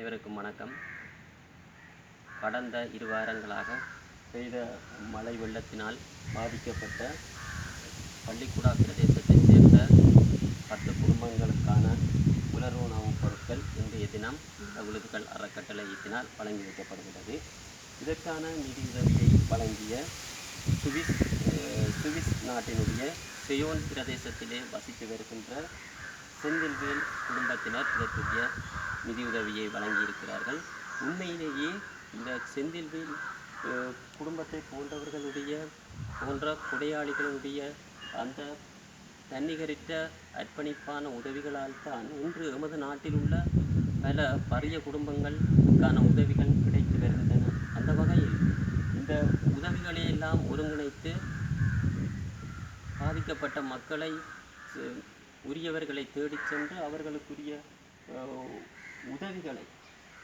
அனைவருக்கும் வணக்கம். கடந்த இரு வாரங்களாக பெய்த மழை வெள்ளத்தினால் பாதிக்கப்பட்ட பள்ளிக்குடா பிரதேசத்தைச் சேர்ந்த பத்து குடும்பங்களுக்கான உலர்வுணவுப் பொருட்கள் இன்றைய தினம் இந்த விழுதுகள் அறக்கட்டளையினால் வழங்கி வைக்கப்படுகிறது. இதற்கான நிதியுதவியை வழங்கிய சுவிஸ் சுவிஸ் நாட்டினுடைய செயோன் பிரதேசத்திலே வசித்து வருகின்ற செந்தில்வேல் குடும்பத்தினர் இதற்குரிய நிதியுதவியை வழங்கியிருக்கிறார்கள். உண்மையிலேயே இந்த செந்தில்வேல் குடும்பத்தை போன்றவர்களுடைய போன்ற கொடையாளிகளுடைய அந்த தன்னிகரித்த அர்ப்பணிப்பான உதவிகளால் தான் இன்று எமது நாட்டில் உள்ள பல பரிய குடும்பங்களுக்கான உதவிகள் கிடைத்து வருகின்றன. அந்த வகையில் இந்த உதவிகளை எல்லாம் ஒருங்கிணைத்து பாதிக்கப்பட்ட மக்களை உரியவர்களை தேடிச் சென்று அவர்களுக்குரிய உதவிகளை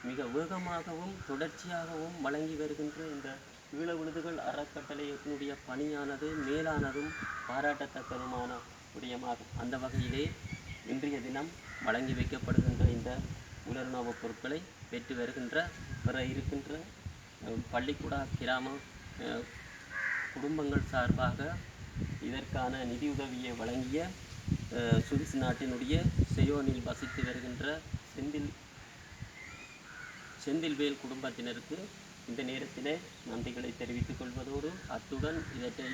மிக வேகமாகவும் தொடர்ச்சியாகவும் வழங்கி வருகின்ற இந்த ஈழ விழுதுகள் அறக்கட்டளையினுடைய பணியானது மேலானதும் பாராட்டத்தக்கதுமான விடயமாகும் அந்த வகையிலே இன்றைய தினம் வழங்கி வைக்கப்படுகின்ற இந்த உலர்ணவுப் பொருட்களை பெற்று வருகின்ற பிற இருக்கின்ற பள்ளிக்கூடா கிராம குடும்பங்கள் சார்பாக இதற்கான நிதியுதவியை வழங்கிய சுவிஸ் நாட்டினுடைய செயோனில் வசித்து வருகின்ற செந்தில் செந்தில்வேல் குடும்பத்தினருக்கு இந்த நேரத்திலே நன்றிகளை தெரிவித்துக் கொள்வதோடு அத்துடன் இவற்றை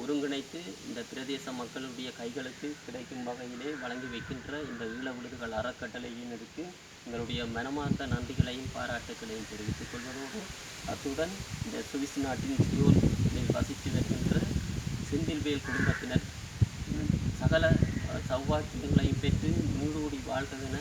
ஒருங்கிணைத்து இந்த பிரதேச மக்களுடைய கைகளுக்கு கிடைக்கும் வகையிலே வழங்கி வைக்கின்ற இந்த ஈழ விழுதுகள் அறக்கட்டளையினருக்கு எங்களுடைய மனமார்ந்த நன்றிகளையும் பாராட்டுகளையும் தெரிவித்துக் கொள்வதோடு அத்துடன் இந்த சுவிஸ் நாட்டின் சியோனில் வசித்து வருகின்ற செந்தில்வேல் குடும்பத்தினர் உம், சகல அஹ், சௌபாக்கியங்களையும் பெற்று நீடூடி வாழ்கவென